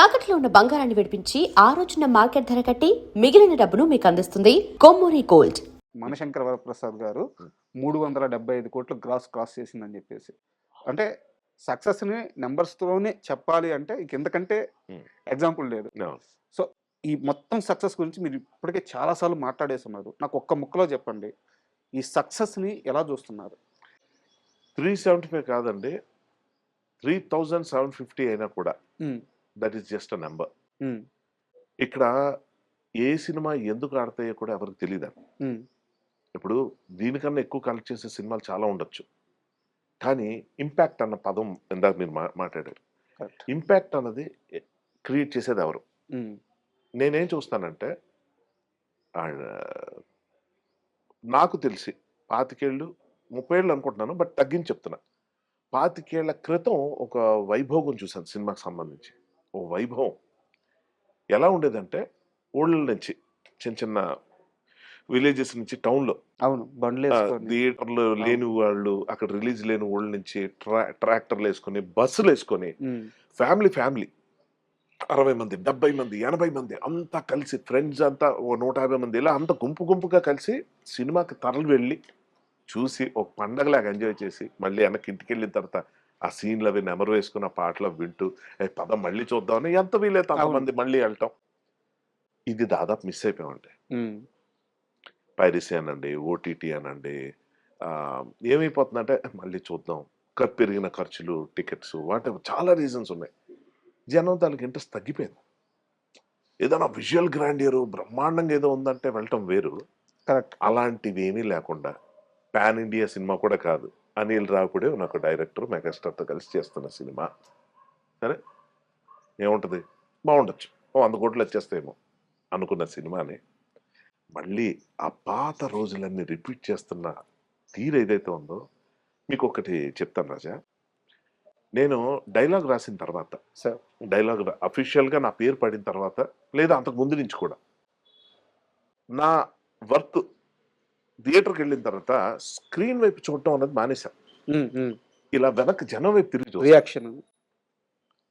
తాకట్లో ఉన్న బంగారాన్ని విడిపించి ఆ రోజున మార్కెట్ ధర కట్టి మిగిలిన డబ్బును మీకు అందిస్తుంది కొమ్మూరి గోల్డ్. మనశంకర వరప్రసాద్ గారు మూడు వందల డెబ్బై ఐదు కోట్లు గ్రాస్ క్రాస్ చేసిందని చెప్పేసి. అంటే సక్సెస్ని నెంబర్స్తోనే చెప్పాలి అంటే ఇంక ఎందుకంటే Hmm. ఎగ్జాంపుల్ లేదు. సో ఈ మొత్తం సక్సెస్ గురించి మీరు ఇప్పటికే చాలాసార్లు మాట్లాడేస్తున్నారు నాకు ఒక్క ముక్కలో చెప్పండి. ఈ సక్సెస్ని ఎలా చూస్తున్నారు? త్రీ సెవెంటీ ఫైవ్ కాదండి. త్రీ థౌజండ్ సెవెన్ ఫిఫ్టీ అయినా కూడా that is just a number ఇక్కడ ఏ సినిమా ఎందుకు ఆడతాయో కూడా ఎవరికి తెలియదు ఇప్పుడు దీనికన్నా ఎక్కువ కలెక్ట్ చేసే సినిమాలు చాలా ఉండొచ్చు. కానీ ఇంపాక్ట్ అన్న పదం ఇందాక మీరు మా మాట్లాడారు. ఇంపాక్ట్ అన్నది క్రియేట్ చేసేది ఎవరు? నేనేం చూస్తానంటే నాకు తెలిసి పాతికేళ్ళు ముప్పై ఏళ్ళు అనుకుంటున్నాను బట్ తగ్గించి చెప్తున్నా. పాతికేళ్ళ క్రితం ఒక వైభోగం చూశాను సినిమాకి సంబంధించి. ఓ వైభవం. ఎలా ఉండేదంటే ఊళ్ళ నుంచి చిన్న చిన్న విలేజెస్ నుంచి టౌన్లో. అవును. బండ్లు థియేటర్లో లేని వాళ్ళు అక్కడ రిలీజ్ లేని ఊళ్ళ నుంచి ట్రా ట్రాక్టర్లు వేసుకొని బస్సులు వేసుకొని ఫ్యామిలీ ఫ్యామిలీ. అరవై మంది డెబ్బై మంది ఎనభై మంది అంతా కలిసి ఫ్రెండ్స్ అంతా ఓ నూట యాభై మంది ఇలా అంత గుంపు గుంపుగా కలిసి సినిమాకి తరలి వెళ్ళి చూసి ఒక పండగలాగా ఎంజాయ్ చేసి మళ్ళీ వెనక్కి ఇంటికి వెళ్ళిన తర్వాత ఆ సీన్లు అవి నెమరు వేసుకున్న పాటలు వింటూ "ఏ, పద మళ్ళీ చూద్దామని ఎంత వీలైతే అంతమంది మళ్ళీ వెళ్ళటం ఇది దాదాపు మిస్ అయిపోయామండి. ఉమ్, పైరసీ అనండి ఓటీటీ అనండి ఏమైపోతుందంటే మళ్ళీ చూద్దాం. పెరిగిన ఖర్చులు టికెట్స్ వాటి చాలా రీజన్స్ ఉన్నాయి. జనం దానికి ఇంట్రెస్ట్ తగ్గిపోయింది. ఏదైనా విజువల్ గ్రాండియర్ బ్రహ్మాండంగా ఏదో ఉందంటే వెళ్ళటం వేరు. కరెక్ట్. అలాంటివి ఏమీ లేకుండా పాన్ ఇండియా సినిమా కూడా కాదు. అనిల్ రావుడే నాకు డైరెక్టర్ మెగాస్టార్తో కలిసి చేస్తున్న సినిమా. సరే? ఏముంటుంది? బాగుండొచ్చు. ఓ వంద కోట్లు వచ్చేస్తాయేమో అనుకున్న సినిమాని. మళ్ళీ ఆ పాత రోజులన్నీ రిపీట్ చేస్తున్న తీరు ఏదైతే ఉందో మీకు ఒకటి చెప్తాను రాజా. నేను డైలాగ్ రాసిన తర్వాత సార్ డైలాగ్ అఫీషియల్గా నా పేరు పడిన తర్వాత లేదా అంతకు ముందు నుంచి కూడా నా వర్త్ థియేటర్కి వెళ్ళిన తర్వాత స్క్రీన్ వైపు చూడటం అనేది మానేశాను ఇలా వెనక్కి జనం వైపు తిరిగి reaction.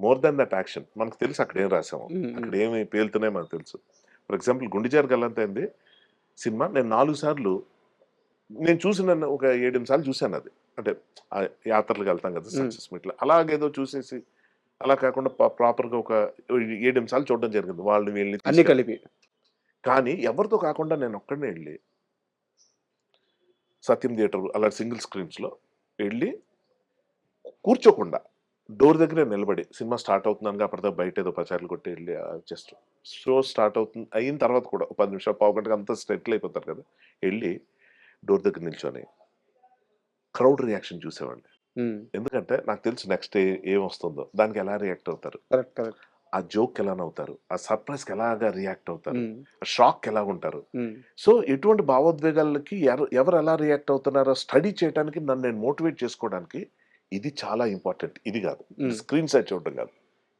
More than that action. మనకు తెలుసు అక్కడ ఏం రాసాము. అక్కడ ఏమి పేలుతున్నాయి మనకు తెలుసు. ఫర్ ఎగ్జాంపుల్ గుండిజారు గల్లంత అయింది సినిమా. నేను నాలుగు సార్లు నేను చూసిన ఒక ఏడెనిమిది సార్లు చూశాను అది. అంటే ఆ యాత్రలకు వెళ్తాం కదా. సక్సెస్ మీట్లో. అలాగేదో చూసేసి అలా కాకుండా ప్రాపర్గా ఒక ఏడెనిమిది సార్లు చూడడం జరిగింది. వాళ్ళు వీళ్ళని అన్ని. కలిపి. కానీ ఎవరితో కాకుండా నేను ఒక్కడనే వెళ్ళి సత్యం థియేటర్ అలా సింగిల్ స్క్రీన్స్లో వెళ్ళి కూర్చోకుండా డోర్ దగ్గరే నిలబడి సినిమా స్టార్ట్ అవుతుందని అప్పటిదా బయట ఏదో పచారులు కొట్టి వెళ్ళి జస్ట్ షో స్టార్ట్ అవుతుంది అయిన తర్వాత కూడా ఒక పది నిమిషాలు పావు గంటకు అంతా సెటిల్ అయిపోతారు కదా వెళ్ళి డోర్ దగ్గర నిల్చొని క్రౌడ్ రియాక్షన్ చూసేవాడిని ఎందుకంటే నాకు తెలుసు నెక్స్ట్ ఏం వస్తుందో దానికి ఎలా రియాక్ట్ అవుతారు. ఆ జోక్ ఎలా నవ్వుతారు? ఆ సర్ప్రైజ్కి ఎలాగా రియాక్ట్ అవుతారు? షాక్ ఎలా ఉంటారు. సో ఎటువంటి భావోద్వేగాలకి ఎవరు ఎవరు ఎలా రియాక్ట్ అవుతున్నారో స్టడీ చేయడానికి నన్ను నేను మోటివేట్ చేసుకోవడానికి ఇది చాలా ఇంపార్టెంట్. ఇది కాదు. స్క్రీన్ సైడ్ చూడటం కాదు.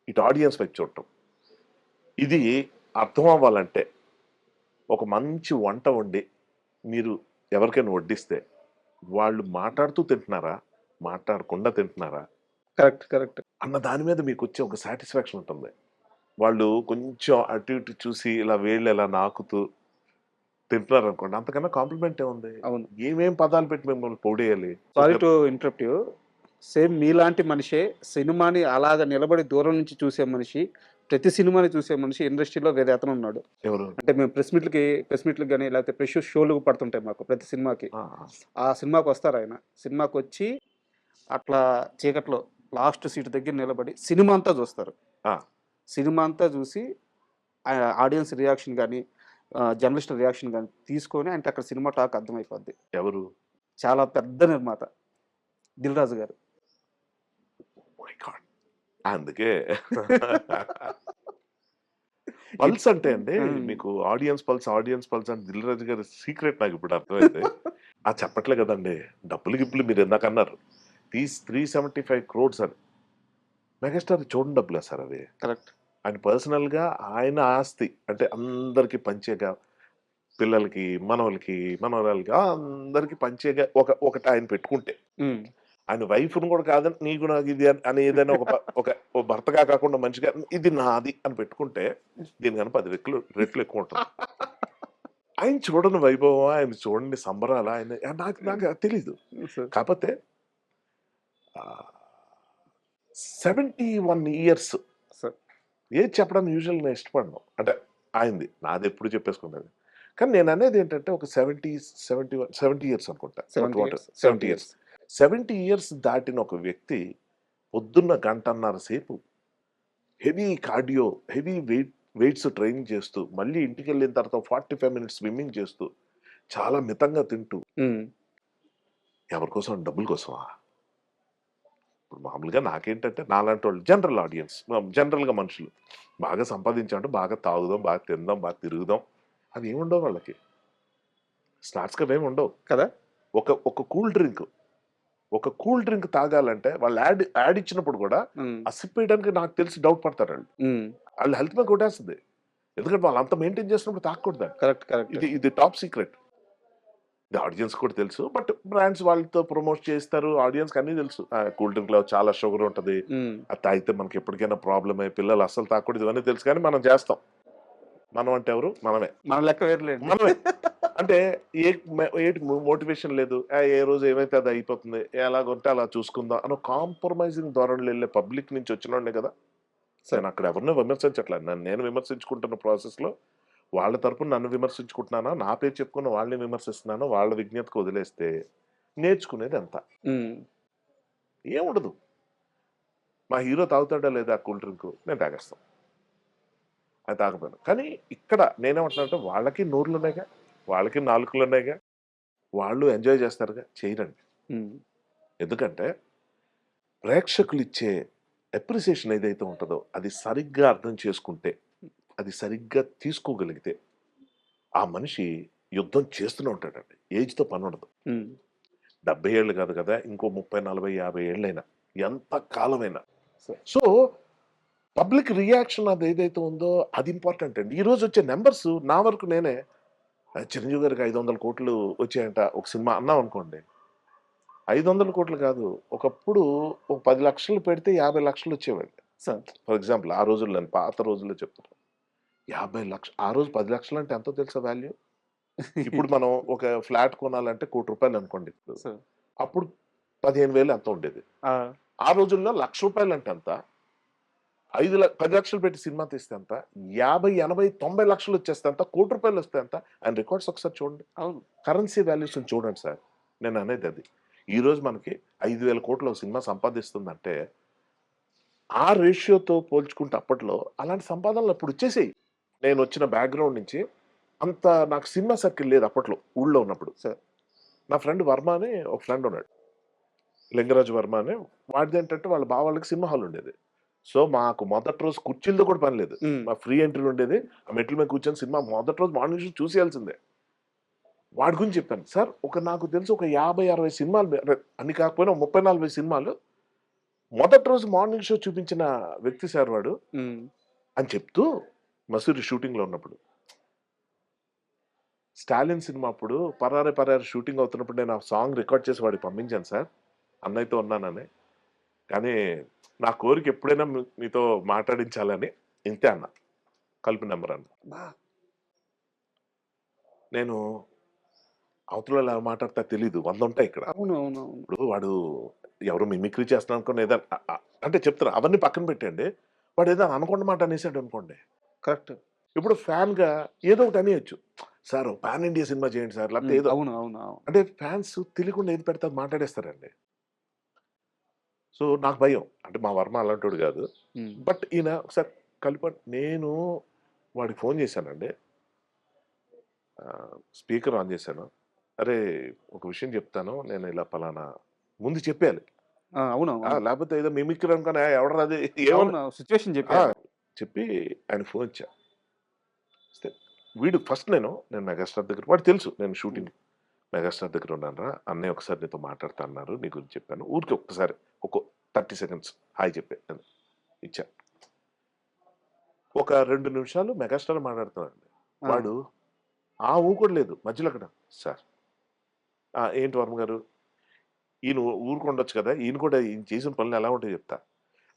ఇటు ఆడియన్స్ వైపు చూడటం. ఇది అర్థం అవ్వాలంటే ఒక మంచి వంట వండి మీరు ఎవరికైనా వడ్డిస్తే వాళ్ళు మాట్లాడుతూ తింటున్నారా? మాట్లాడకుండా తింటున్నారా? Correct correct. అన్న దాని మీద మీకు వచ్చే ఒక సాటిస్ఫాక్షన్ ఉంటుంది. వాళ్ళు కొంచెం అటు ఇటు చూసి ఇలా వేళ్ళు ఇలా నాకుతూ తింటున్నారు అనుకోండి అంతకన్నా కాంప్లిమెంట్ ఏముంది? అవును. ఏమేం పదాలు పెట్టి మిమ్మల్ని పొడేయాలి సారీ టు ఇంటరప్ట్ సేమ్ మీలాంటి మనిషే సినిమాని అలాగ నిలబడి దూరం నుంచి చూసే మనిషి ప్రతి సినిమాని చూసే మనిషి ఇండస్ట్రీలో వేరే అతను ఉన్నాడు. ఎవరు? అంటే మేము ప్రెస్ మీట్లకి ప్రెస్ మీట్లకి కానీ లేకపోతే ప్రెస్ షోలు పడుతుంటాయి మాకు ప్రతి సినిమాకి. ఆ సినిమాకి వస్తారు ఆయన. సినిమాకి వచ్చి అట్లా చీకట్లో లాస్ట్ సీట్ దగ్గర నిలబడి సినిమా అంతా చూస్తారు. ఆ. సినిమా అంతా చూసి ఆడియన్స్ రియాక్షన్ కానీ జర్నలిస్ట్ రియాక్షన్ కానీ తీసుకొని అంటే అక్కడ సినిమా టాక్ అర్థమైపోద్ది. ఎవరు? చాలా పెద్ద నిర్మాత. దిల్ రాజు గారు. గాడ్ అందుకే. పల్స్ అంటే అండి. మీకు ఆడియన్స్ పల్స్ ఆడియన్స్ పల్స్ అంటే దిల్ రాజు గారి సీక్రెట్ నాకు ఇప్పుడు అర్థమైంది. ఆ చెప్పట్లే కదండి డబ్బులు గిప్పులు మీరు ఎందాక అన్నారు? తీస్ త్రీ సెవెంటీ ఫైవ్ క్రోడ్స్ అని మెగాస్టార్ చూడండి డబ్బులే సార్ అవి కరెక్ట్ ఆయన పర్సనల్గా ఆయన ఆస్తి అంటే అందరికి పంచేగా పిల్లలకి మనవలకి మనవరాలకి అందరికి పంచేగా ఒక ఒకటి ఆయన పెట్టుకుంటే ఆయన వైఫ్ను కూడా కాదని నీకు నాకు ఇది అని- ఏదైనా ఒక ఒక భర్తగా కాకుండా మంచిగా ఇది నాది అని పెట్టుకుంటే దీనికన్నా పది రెట్లు రెట్లు ఎక్కువ ఉంటుంది ఆయన చూడని వైభవం ఆయన చూడని సంబరాలు ఆయన నాకు నాకు తెలీదు సార్ కాకపోతే సెవెంటీ వన్ ఇయర్స్ సార్. ఏది చెప్పడానికి యూజువల్ నేను ఇష్టపడను. అంటే ఆయనది నాది ఎప్పుడు చెప్పేసుకున్నది కానీ నేను అనేది ఏంటంటే ఒక seventy seventy one seventy years అనుకుంటా. Seventy years. Seventy years. దాటిన ఒక వ్యక్తి పొద్దున్న గంటన్నర సేపు heavy cardio heavy weight weights training చేస్తూ మళ్ళీ ఇంటికి వెళ్ళిన తర్వాత ఫార్టీ ఫైవ్ మినిట్స్ స్విమ్మింగ్ చేస్తూ చాలా మితంగా తింటూ ఎవరి కోసం? డబ్బుల కోసమా? ఇప్పుడు మామూలుగా నాకేంటంటే నాలాంటి వాళ్ళు జనరల్ ఆడియన్స్ జనరల్గా మనుషులు. బాగా సంపాదించామంటే బాగా తాగుదాం బాగా తిందాం బాగా తిరుగుదాం. అవి ఏముండవు వాళ్ళకి. స్నాక్స్గా ఏమి ఉండవు. కదా? ఒక ఒక కూల్ డ్రింక్ ఒక కూల్ డ్రింక్ తాగాలంటే వాళ్ళు యాడ్ యాడ్ ఇచ్చినప్పుడు కూడా అసిప్పేయడానికి నాకు తెలిసి డౌట్ పడతారు వాళ్ళు. వాళ్ళ హెల్త్ మీద కొట్టేస్తుంది. ఎందుకంటే వాళ్ళు అంత మెయింటైన్ చేసినప్పుడు తాగకూడదు కరెక్ట్ కరెక్ట్. ఇది ఇది టాప్ సీక్రెట్. ఆడియన్స్ కూడా తెలుసు. బట్ బ్రాండ్స్ వాళ్ళతో ప్రమోట్ చేస్తారు. ఆడియన్స్ అన్నీ తెలుసు. కూల్ డ్రింక్లో చాలా షుగర్ ఉంటది. అది తాగితే మనకి ఎప్పటికైనా ప్రాబ్లమ్ అయ్యి పిల్లలు అస్సలు తాగకూడదు ఇవన్నీ తెలుసు కానీ మనం చేస్తాం. మనం అంటే ఎవరు? మనమే. మన లెక్క వేర్లేదు మనమే. అంటే ఏ ఏంటి మోటివేషన్ లేదు. ఏ రోజు ఏమైతే అది అయిపోతుంది? ఎలాగొంటే అలా చూసుకుందాం అని కాంప్రమైజింగ్ ధోరణిలో వెళ్ళే పబ్లిక్ నుంచి వచ్చిన కదా. నేను అక్కడ ఎవరినో విమర్శించట్లేదు. నేను విమర్శించుకుంటున్న ప్రాసెస్లో వాళ్ళ తరపున నన్ను విమర్శించుకుంటున్నానా? నా పేరు చెప్పుకున్న వాళ్ళని విమర్శిస్తున్నాను? వాళ్ళ విజ్ఞతకు వదిలేస్తే నేర్చుకునేది ఎంత ఏముండదు. మా హీరో తాగుతాడా లేదా కూల్ డ్రింక్? నేను తాగేస్తాను అది తాగపోయాను కానీ ఇక్కడ నేనేమంటున్నానంటే వాళ్ళకి నోర్లు ఉన్నాయిగా వాళ్ళకి నాలుకలు ఉన్నాయిగా వాళ్ళు ఎంజాయ్ చేస్తారుగా. చేయరండి. ఎందుకంటే ప్రేక్షకులు ఇచ్చే అప్రిసియేషన్ ఏదైతే ఉంటుందో అది సరిగ్గా అర్థం చేసుకుంటే అది సరిగ్గా తీసుకోగలిగితే ఆ మనిషి యుద్ధం చేస్తూనే ఉంటాడండి. ఏజ్తో పని ఉండదు డెబ్బై ఏళ్ళు కాదు కదా ఇంకో ముప్పై నలభై యాభై ఏళ్ళైనా ఎంత కాలమైనా. సరే. సో పబ్లిక్ రియాక్షన్ అది ఏదైతే ఉందో అది ఇంపార్టెంట్ అండి. ఈ రోజు వచ్చే నెంబర్స్ నా వరకు నేనే చిరంజీవి గారికి ఐదు వందల కోట్లు వచ్చాయంట ఒక సినిమా అన్నాం అనుకోండి. ఐదు వందల కోట్లు కాదు ఒకప్పుడు ఒక పది లక్షలు పెడితే యాభై లక్షలు వచ్చేవండి సార్ ఫర్ ఎగ్జాంపుల్ ఆ రోజుల్లో పాత రోజుల్లో చెప్తాను యాభై లక్ష ఆ రోజు పది లక్షలు అంటే ఎంతో తెలుసా వాల్యూ? ఇప్పుడు మనం ఒక ఫ్లాట్ కొనాలంటే కోటి రూపాయలు అనుకోండి ఇప్పుడు. అప్పుడు పదిహేను వేలు ఎంత ఉండేది? ఆ! రోజుల్లో లక్ష రూపాయలు అంటే ఎంత? ఐదు పది లక్షలు పెట్టి సినిమా తీస్తే ఎంత? యాభై ఎనభై తొంభై లక్షలు వచ్చేస్తే ఎంత? కోటి రూపాయలు వస్తే ఎంత? ఆయన రికార్డ్స్ ఒకసారి చూడండి. అవును. కరెన్సీ వాల్యూస్ చూడండి సార్. నేను అనేది అది. ఈ రోజు మనకి ఐదు వేల కోట్ల సినిమా సంపాదిస్తుందంటే ఆ రేషియోతో పోల్చుకుంటే అప్పట్లో అలాంటి సంపాదనలు అప్పుడు వచ్చేసాయి. నేను వచ్చిన బ్యాక్గ్రౌండ్ నుంచి అంత నాకు సినిమా సర్కిల్ లేదు అప్పట్లో ఊళ్ళో ఉన్నప్పుడు. సార్. నా ఫ్రెండ్ వర్మ అని ఒక ఫ్రెండ్ ఉన్నాడు. లింగరాజు వర్మ అని వాడిది ఏంటంటే వాళ్ళ బావాళ్ళకి సినిమా హాల్ ఉండేది. సో మాకు మొదటి రోజు కుర్చీలతో కూడా పని లేదు. మా ఫ్రీ ఎంట్రీ ఉండేది. ఆ మెట్ల మీద కూర్చొని సినిమా మొదటి రోజు మార్నింగ్ షో చూసేయాల్సిందే. వాడి గురించి చెప్పాను. సార్ ఒక నాకు తెలిసి ఒక యాభై అరవై సినిమాలు అన్ని కాకపోయినా ముప్పై నలభై సినిమాలు మొదటి రోజు మార్నింగ్ షో చూపించిన వ్యక్తి సార్ వాడు అని చెప్తూ మసూరి షూటింగ్లో ఉన్నప్పుడు. స్టాలిన్ సినిమా అప్పుడు పరారే పరారే షూటింగ్ అవుతున్నప్పుడు నేను ఆ సాంగ్ రికార్డ్ చేసి వాడికి పంపించాను సార్. అన్నయ్యతో ఉన్నానని. కానీ నా కోరిక ఎప్పుడైనా మీతో మాట్లాడించాలని ఇంతే అన్న. కలిపి నెంబర్ అన్న. నేను అవతల ఎలా మాట్లాడతా తెలీదు. వంద ఉంటాయి ఇక్కడ. ఇప్పుడు వాడు ఎవరు మిమిక్రీ చేస్తున్నాను అనుకోండి ఏదైనా అంటే చెప్తారు అవన్నీ పక్కన పెట్టండి వాడు ఏదైనా అనుకున్న మాట అనేసాడు అనుకోండి. కరెక్ట్. ఇప్పుడు ఫ్యాన్గా ఏదో ఒకటి అనేయచ్చు. సార్ పాన్ ఇండియా సినిమా చేయండి సార్ లేకపోతే ఏదో అవును అవును అంటే ఫ్యాన్స్ తెలియకుండా ఏది పెడతారు మాట్లాడేస్తారండి. సో నాకు భయం. అంటే మా వర్మ అలాంటి కాదు. బట్ ఈయన ఒకసారి కలిప నేను వాడికి ఫోన్ చేశానండి. స్పీకర్ ఆన్ చేశాను. అరే ఒక విషయం చెప్తాను. నేను ఇలా పలానా ముందు చెప్పాలి అవును లేకపోతే ఏదో మిమిక్రీ అనుకుని ఎవరు అది? ఏమన్నా సిచ్యువేషన్ ఆ, చెప్పారు చెప్పి ఆయన ఫోన్ ఇచ్చా వీడు ఫస్ట్ నేను నేను మెగాస్టార్ దగ్గర వాడు తెలుసు నేను షూటింగ్ మెగాస్టార్ దగ్గర ఉన్నాను రా అన్నయ్య ఒకసారి నీతో మాట్లాడుతా అన్నారు నీ గురించి చెప్పాను. ఊరికి ఒక్కసారి ఒక థర్టీ సెకండ్స్ హాయ్ చెప్పాను ఇచ్చా. ఒక రెండు నిమిషాలు మెగాస్టార్ మాట్లాడుతున్నాడు. వాడు ఆ ఊ కూడా లేదు మధ్యలో అక్కడ సార్. ఏంటి వర్మ గారు? "ఆ, ఏదో ఒక సినిమా చేద్దాం అనుకుంటున్నాను సార్ అని చెప్పాను సార్ నేను నేను నేను ఈయన ఊరుకుండొచ్చు కదా ఈయన కూడా ఈయన చేసిన పనులు ఎలా ఉంటాయి చెప్తా.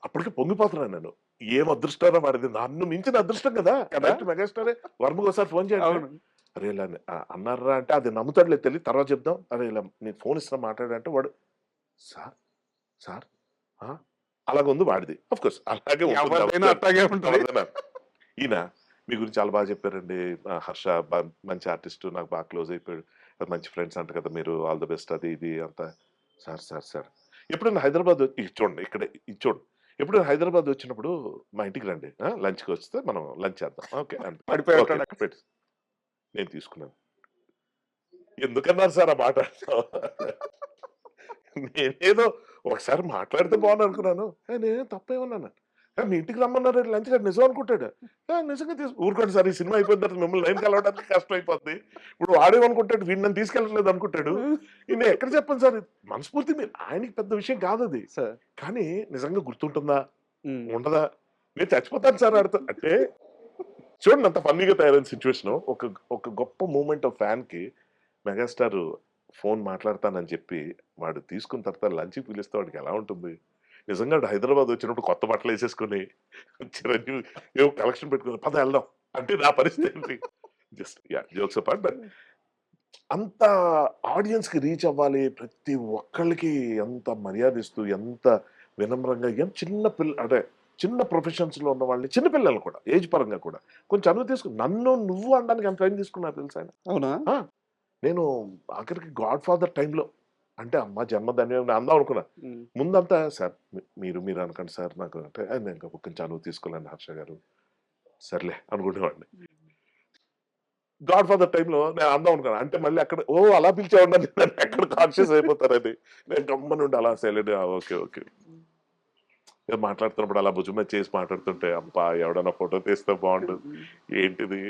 అప్పటికే పొంగిపోతున్నాను నేను. ఏం అదృష్టారా వాడిది నన్ను మించిన అదృష్టం కదా? కరెక్ట్ మెగాస్టారే. వర్మకు ఒకసారి ఫోన్ చేయండి. అవును. అరే ఇలా అన్నారా అంటే అది నమ్ముతాడులే తెలియదు తర్వాత చెప్దాం. అరే ఇలా నేను ఫోన్ ఇస్తున్నా మాట్లాడంటే వాడు సార్ సార్ ఆ?" అలాగ ఉంది వాడిది. అఫ్ కోర్స్ అలాగే. ఈయన మీ గురించి చాలా బాగా చెప్పారండి. హర్ష మంచి ఆర్టిస్ట్ నాకు బాగా క్లోజ్ అయిపోయాడు. మంచి ఫ్రెండ్స్ అంట కదా మీరు ఆల్ ద బెస్ట్ అది ఇది అంతా. Sir sir sir. ఎప్పుడైనా హైదరాబాద్ చూడండి ఇక్కడ ఇది చూడండి ఎప్పుడైనా హైదరాబాద్ వచ్చినప్పుడు మా ఇంటికి రండి. లంచ్కి వస్తే మనం లంచ్ చేద్దాం. ఓకే. పెట్టు. నేను తీసుకున్నాను. ఎందుకన్నారు సార్ ఆ మాట? నేనేదో ఒకసారి మాట్లాడితే బాగుంది అనుకున్నాను. "ఏ, నేనేం తప్పేమన్నాను "ఏ, మీ ఇంటికి రమ్మన్నారు లంచ్ నిజం అనుకుంటాడు. "ఏ, నిజంగా తీసు ఊరుకోండి సార్ ఈ సినిమా అయిపోయిన తర్వాత మిమ్మల్ని లైన్ కలవడానికి కష్టం అయిపోద్ది. ఇప్పుడు వాడేమనుకుంటాడు వీడిని నన్ను తీసుకెళ్ళట్లేదు అనుకుంటాడు. నేను ఎక్కడ చెప్పను సార్? మనస్ఫూర్తి మీరు ఆయనకి పెద్ద విషయం కాదు అది. సార్. కానీ నిజంగా గుర్తుంటుందా. ఉండదా? నేను చచ్చిపోతాను సార్ ఆడుతా. అంటే చూడండి అంత ఫన్నీగా తయారైన సిచ్యువేషన్. ఒక ఒక గొప్ప మూమెంట్ ఆఫ్ ఫ్యాన్కి మెగాస్టార్ ఫోన్ మాట్లాడతానని చెప్పి వాడు తీసుకున్న తర్వాత లంచ్ పిలిస్తే వాడికి ఎలా ఉంటుంది? నిజంగా హైదరాబాద్ వచ్చినప్పుడు కొత్త బట్టలు వేసేసుకొని చిరంజీవి ఏవో కలెక్షన్ పెట్టుకుని పద వెళ్దాం అంటే నా పరిస్థితి ఏంటి? Just ya jokes apart but అంత ఆడియన్స్కి రీచ్ అవ్వాలి ప్రతి ఒక్కళ్ళకి ఎంత మర్యాద ఇస్తూ ఎంత వినమ్రంగా ఎంత చిన్న పిల్ల అంటే చిన్న ప్రొఫెషన్స్లో ఉన్న వాళ్ళని చిన్న పిల్లలు కూడా ఏజ్ పరంగా కూడా కొంచెం అనువు తీసుకుని నన్ను నువ్వు అనడానికి ఎంత టైం తీసుకున్నా తెలుసా అవునా? నేను ఆఖరికి గాడ్ ఫాదర్ టైంలో అంటే అమ్మ జన్మధన్యం అందాం అనుకున్నా. ముందంతా సార్ మీరు మీరు అనకండి సార్ నాకు అంటే "ఆ, నేను ఇంకా కొంచెం అనువు తీసుకోలేను హర్ష గారు. సర్లే అనుకునేవాడిని. గాడ్ ఫాదర్ టైంలో నేను అందాం అనుకున్నా. అంటే మళ్ళీ అక్కడ ఓ అలా పిలిచేవాడిని నేను ఎక్కడ కాన్షియస్ అయిపోతారని. నేను గమ్మని ఉండి అలా సైలెంట్ ఓకే ఓకే. మాట్లాడుతున్నప్పుడు అలా భుజం మీద చేసి మాట్లాడుతుంటే అబ్బా ఎవడన్నా ఫోటో తీస్తే బాగుంటుంది ఏంటిది?